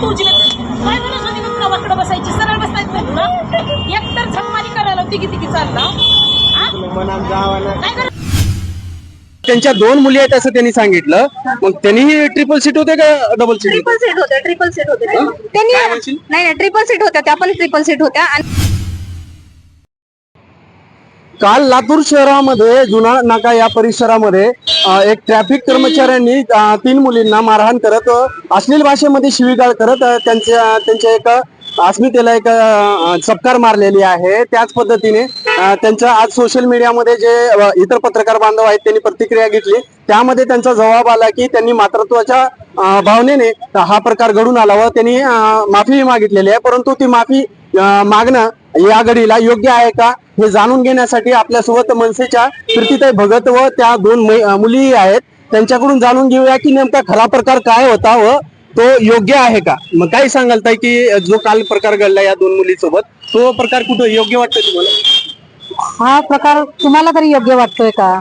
तुझी काय म्हणत होती मग तुला वाकडं बसायची सरळ बसायचं नाही तुला एकतर झकमारी करायला तिघी तिघी चालला? काय करत त्यांच्या दोन मुली आहेत असं त्यांनी सांगितलं मग त्यांनी ट्रिपल सीट होते का डबल सीट ट्रिपल सीट होत्या ट्रिपल सीट होते हं? त्यांनी? नाही नाही ट्रिपल सीट होत्या त्या पण ट्रिपल सीट होत्या आणि काल लातूर शहरामध्ये जुना नाका या परिसरामध्ये एक ट्रॅफिक कर्मचाऱ्यांनी तीन मुलींना मारहाण करत अश्लील भाषेमध्ये शिवीगाळ करत त्यांच्या त्यांच्या एका अस्मितेला एक चपकार मारलेली आहे. त्याच पद्धतीने त्यांच्या आज सोशल मीडियामध्ये जे इतर पत्रकार बांधव आहेत त्यांनी प्रतिक्रिया घेतली. त्यामध्ये त्यांचा जबाब आला की त्यांनी मातृत्वाच्या भावनेने हा प्रकार घडून आला व त्यांनी माफी मागितलेली आहे. परंतु ती माफी मागणं या घडीला योग्य आहे का? हे जाणून घेण्यासाठी आपल्यासोबत मनसेच्या कीर्तिताई भगत व त्या दोन मै- अ, मुलीही आहेत. त्यांच्याकडून जाणून घेऊया की नेमका खरा प्रकार काय होता व तो योग्य आहे का? मग काय सांगाल ताई की जो काल प्रकार घडला या दोन मुलीसोबत तो प्रकार कुठं योग्य वाटतं तुम्हाला? हा प्रकार तुम्हाला तरी योग्य वाटतोय का?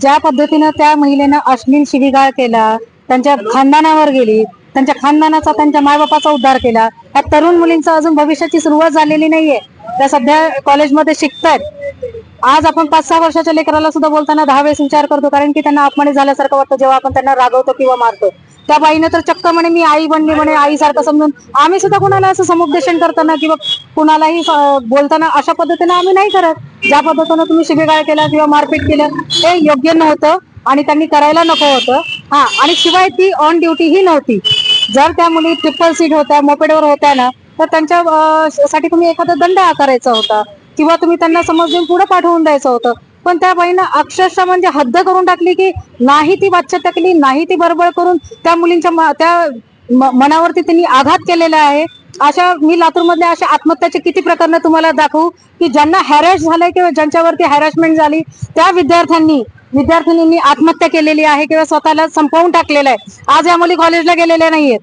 ज्या पद्धतीनं त्या महिलेनं अश्लील शिवीगाळ केला त्यांच्या खानदानावर गेली त्यांच्या खानदानाचा त्यांच्या मायबापाचा उद्धार केला या तरुण मुलींचा अजून भविष्याची सुरुवात झालेली नाहीये. त्या सध्या कॉलेजमध्ये शिकतायत. आज आपण पाच सहा वर्षाच्या लेकराला सुद्धा बोलताना दहा वेळेस विचार करतो कारण की त्यांना अपमानित झाल्यासारखं वाटतं जेव्हा आपण त्यांना रागवतो किंवा मारतो. त्या बाईने तर चक्क म्हणे मी आई बनली म्हणे आईसारखं समजून. आम्ही सुद्धा कुणाला असं समुपदेशन करताना किंवा कुणालाही बोलताना अशा पद्धतीने आम्ही नाही करत. ज्या पद्धतीनं तुम्ही शिबिगाळ केला किंवा मारपीट केलं ते योग्य नव्हतं आणि त्यांनी करायला नको होतं. हा आणि शिवाय ती ऑन ड्युटी ही नव्हती. जर त्या मुली ट्रिपल सीट होत्या मोपेडवर होत्या ना तर त्यांच्या साठी तुम्ही एखादा दंड आकारायचा होता किंवा तुम्ही त्यांना समज देऊन पुढे पाठवून द्यायचं होतं. पण त्या बाईनं अक्षरशः म्हणजे हद्द करून टाकली की नाही ती वाच्यता केली नाही ती बरोबर करून त्या मुलींच्या म- त्या म- मनावरती त्यांनी आघात केलेला आहे. अशा मी लातूरमधल्या अशा आत्महत्याचे किती प्रकरण तुम्हाला दाखवू की ज्यांना हॅरॅश झालंय किंवा ज्यांच्यावरती हॅरॅशमेंट झाली त्या विद्यार्थ्यांनी विद्यार्थिनींनी आत्महत्या केलेली आहे किंवा स्वतःला संपवून टाकलेलं आहे. आज या मुली कॉलेजला गेलेल्या नाहीयेत.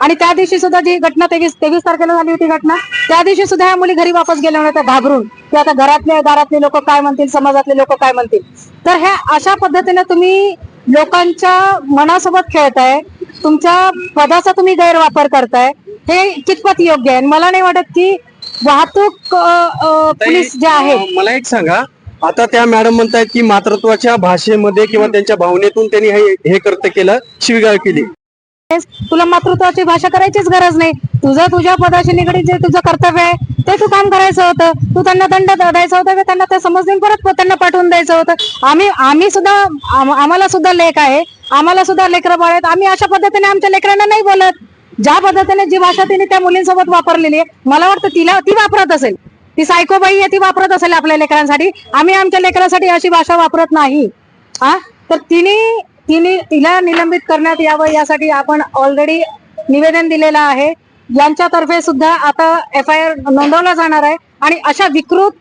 आणि त्या दिवशी सुद्धा जी घटना तेवीस तेवीस तारखेला झाली होती घटना त्या दिवशी सुद्धा या मुली घरी वापस गेल्या होत्या घाबरून. की आता घरातले दारातले लोक काय म्हणतील समाजातले लोक काय म्हणतील? तर ह्या अशा पद्धतीने तुम्ही लोकांच्या मनासोबत खेळताय तुमच्या पदाचा तुम्ही गैरवापर करताय हे कितपत योग्य आहे? मला नाही वाटत की वाहतूक पोलीस जे आहेत अ, मला एक सांगा. आता त्या मॅडम म्हणतायत की मातृत्वाच्या भाषेमध्ये किंवा त्यांच्या भावनेतून त्यांनी हे हे कर्त केलं शिवीगाळ केली. तुला मातृत्वाची भाषा करायचीच गरज नाही. तुझं तुझ्या पदाशी निगडीत जे तुझं कर्तव्य आहे ते तू काम करायचं होतं. तू त्यांना दंड द्यायचं द्यायचा होता त्यांना ते समजून परत त्यांना पाठवून द्यायचं होतं. आम्ही आम्ही सुद्धा आम्हाला सुद्धा लेख आहे. आम्हाला सुद्धा लेकरं बाळ आहेत. आम्ही अशा पद्धतीने आमच्या लेकरांना नाही बोलत. ज्या पद्धतीने जी भाषा तिने त्या मुलींसोबत वापरलेली आहे मला वाटतं तिला ती वापरत असेल. ती सायकोबाई आहे ती वापरत असेल आपल्या लेकरांसाठी. आम्ही आमच्या लेकरांसाठी अशी भाषा वापरत नाही. हा तर तिने तिने तिला निलंबित करण्यात यावं यासाठी आपण ऑलरेडी निवेदन दिलेलं आहे. यांच्यातर्फे सुद्धा आता एफ आय आर नोंदवला जाणार आहे. आणि अशा विकृत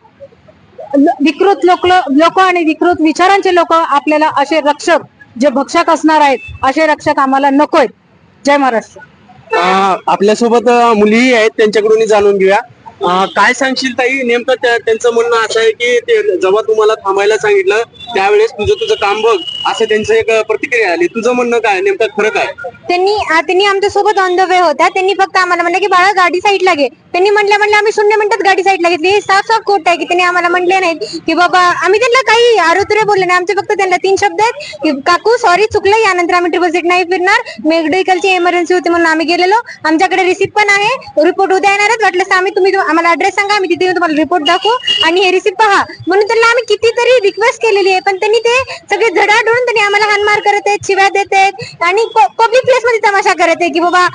विकृत लोक लोक आणि विकृत विचारांचे लोक आपल्याला असे रक्षक जे भक्षक असणार आहेत असे रक्षक आम्हाला नकोय. जय महाराष्ट्र. आपल्यासोबत मुलीही आहेत. त्यांच्याकडून जाणून घेऊया. काय सांगशील ताई? नेमकं त्यांचं म्हणणं असं आहे की ते जेव्हा तुम्हाला थांबायला सांगितलं. त्यावेळेस तुझं तुझं काम बघ असं त्यांचं एक प्रतिक्रिया आली. तुझं म्हणणं काय? नेमकं खरं काय? त्यांनी आ, त्यांनी आमच्यासोबत ऑन द वे होत्या. त्यांनी फक्त आम्हाला म्हणलं की बाळा गाडी साईडला घे. त्यांनी म्हटलं म्हणलं आम्ही शून्य मिनिटात गाडी साईडला घेतली. हे साफ साफ खोट आहे की त्यांनी आम्हाला म्हटले नाही की बाबा आम्ही त्यांना काही आरोतुरे बोलले नाही. आमचे फक्त त्यांना तीन शब्द आहेत की काकू सॉरी चुकलं. यानंतर आम्ही ट्रिपल सीट नाही फिरणार. मेडिकलची इमर्जन्सी होती म्हणून आम्ही गेलेलो. आमच्याकडे रिसिप्ट पण आहे. रिपोर्ट उद्या येणार आहेत. वाटलं तर आम्ही तुम्ही आम्हाला ऍड्रेस सांगा. आम्ही तिथे येऊन तुम्हाला रिपोर्ट दाखवू. आणि हे रिसिप्ट पहा. म्हणून त्यांना आम्ही कितीतरी रिक्वेस्ट केलेली आहे. पण त्यांनी ते सगळे धडाडून त्यांनी आम्हाला हानमार करत आहेत शिव्या देत आहेत आणि पब्लिक प्लेस मध्ये तमाशा करत आहे की बाबा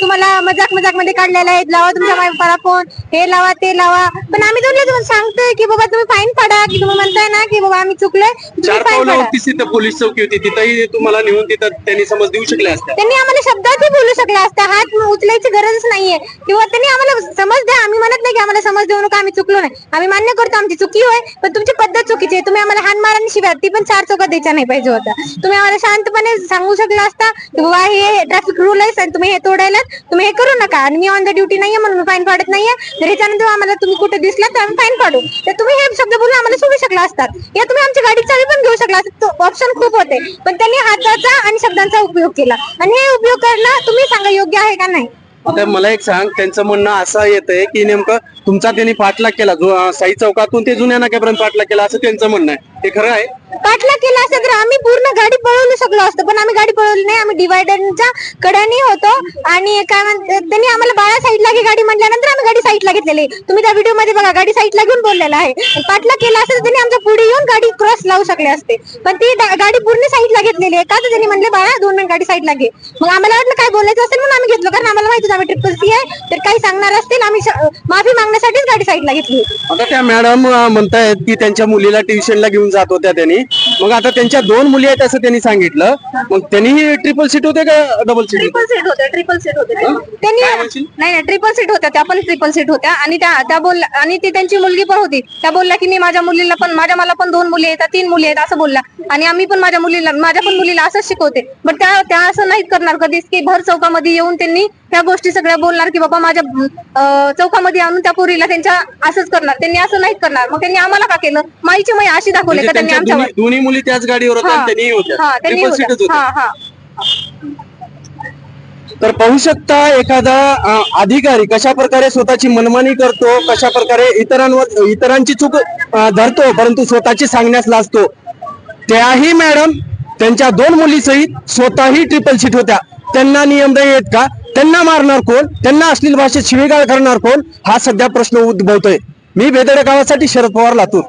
तुम्हाला मजाक मजाकमध्ये काढलेला आहे लावा तुमच्या मायबाला फोन हे लावा ते लावा. पण आम्ही दोन तुम्हाला सांगतोय की बाबा तुम्ही फाईन पाडा की तुम्ही म्हणताय ना की बाबा आम्ही चुकलोय चार तिथं पोलीस चौकी होती तिथंही तुम्हाला नेऊन तिथं त्यांनी समज देऊ शकल्या असत्या. त्यांनी आम्हाला शब्दातही बोलू शकला असता हात उचलायची गरजच नाहीये. किंवा त्यांनी आम्हाला समज द्या आम्ही म्हणत नाही की आम्हाला समज देऊ नका आम्ही चुकलो नाही. आम्ही मान्य करतो आमची चुकी होय पण तुमची पद्धत चुकीची आहे तुम्ही आम्हाला हान मारा शिव्या ती पण चार चौकात द्यायच्या नाही पाहिजे होता तुम्ही आम्हाला शांतपणे सांगू शकला असता की बाबा हे ट्रॅफिक रूल आहे आणि तुम्ही हे तोडायला तुम्ही हे करू नका. आणि मी ऑन द ड्युटी नाहीये म्हणून फाईन पाडत नाहीये. तर ह्याच्यानंतर आम्हाला तुम्ही कुठे दिसला तर आम्ही फाईन पाडू तर तुम्ही हे शब्द बोलून आम्हाला सोडू शकला असतात या तुम्ही आमची गाडी चावी पण घेऊ शकला असता. ऑप्शन खूप होते. पण त्यांनी हाताचा आणि शब्दांचा उपयोग केला. आणि हे उपयोग करणं तुम्ही सांगा योग्य आहे का नाही? आता मला एक सांग त्यांचं म्हणणं असं येतंय की नेमकं तुमचा त्यांनी पाठलाग केला जो साई चौकातून ते जुन्या नाक्यापर्यंत पाठलाग केला असं त्यांचं म्हणणं आहे. हे खरं आहे? पाठला केला असता तर आम्ही पूर्ण गाडी पळवू शकलो असतो. पण आम्ही गाडी पळवली नाही. आम्ही डिवायडरच्या कड्याने होतो. आणि काय म्हणतात त्यांनी आम्हाला बाळा साईडला घे गाडी म्हटल्यानंतर आम्ही गाडी साईडला घेतलेली. तुम्ही त्या व्हिडिओमध्ये बघा गाडी साईडला घेऊन बोललेला आहे. पाठला केला असता त्यांनी आमच्या पुढे येऊन गाडी क्रॉस लावू शकले असते. पण ती गाडी पूर्ण साईडला घेतलेली आहे. का तर त्यांनी म्हणले बाळा दोन मिनिट गाडी साईडला घे. मग आम्हाला वाटलं काय बोलायचं असेल म्हणून आम्ही घेतलो. कारण आम्हाला माहिती आम्ही ट्रिपल सी आहे. तर काही सांगणार असतील आम्ही माफी मागण्यासाठीच गाडी साईडला घेतली. आता त्या मॅडम म्हणतायत की त्यांच्या मुलीला ट्युशनला घेऊन जात होत्या त्यांनी. मग आता त्यांच्या दोन मुली आहेत असं त्यांनी सांगितलं. मग त्यांनीही ट्रिपल सीट होते का डबल सीट ट्रिपल सीट होते ट्रिपल सीट होते. त्यांनी काय म्हणशील? नाही नाही ट्रिपल सीट होत्या त्या पण ट्रिपल सीट होत्या. आणि त्या त्या बोलल्या आणि ती त्यांची मुलगी पण होती. त्या बोलल्या की मी माझ्या मुलीला पण माझ्या मला पण दोन मुली आहेत तीन मुली आहेत असं बोलल्या. आणि आम्ही पण माझ्या मुलीला माझ्या पण मुलीला असंच शिकवते. बट त्या त्या असं नाहीत करणार कधीच की भर चौकामध्ये येऊन त्यांनी त्या गोष्टी सगळ्या बोलणार की बाबा माझ्या चौकामध्ये आणून त्या पोरीला त्यांच्या असंच करणार. त्यांनी असं नाहीत करणार. मग त्यांनी आम्हाला का केलं? माईची माई अशी दाखवले म्हणजे का त्यांनी त्यांच्या आमच्यावर? दोन्ही दोन्ही मुली त्याच गाडीवर होत्या आणि हा. त्यांनीही होत्या. हा त्यांनी होत्या. होत्या. हा हा. तर पाहू शकता एखादा अं, अधिकारी कशा प्रकारे स्वतःची मनमानी करतो कशा प्रकारे इतरांवर इतरांची चूक अं, धरतो परंतु स्वतःची सांगण्यास लाजतो. त्याही मॅडम त्यांच्या दोन मुलीसहित स्वतःही ट्रिपल सीट होत्या. त्यांना नियम नाही आहेत का? त्यांना मारणार कोण? त्यांना अश्लील भाषेत शिवीगाळ करणार कोण? हा सध्या प्रश्न उद्भवतोय. मी बेदडे गावासाठी शरद पवार लातूर.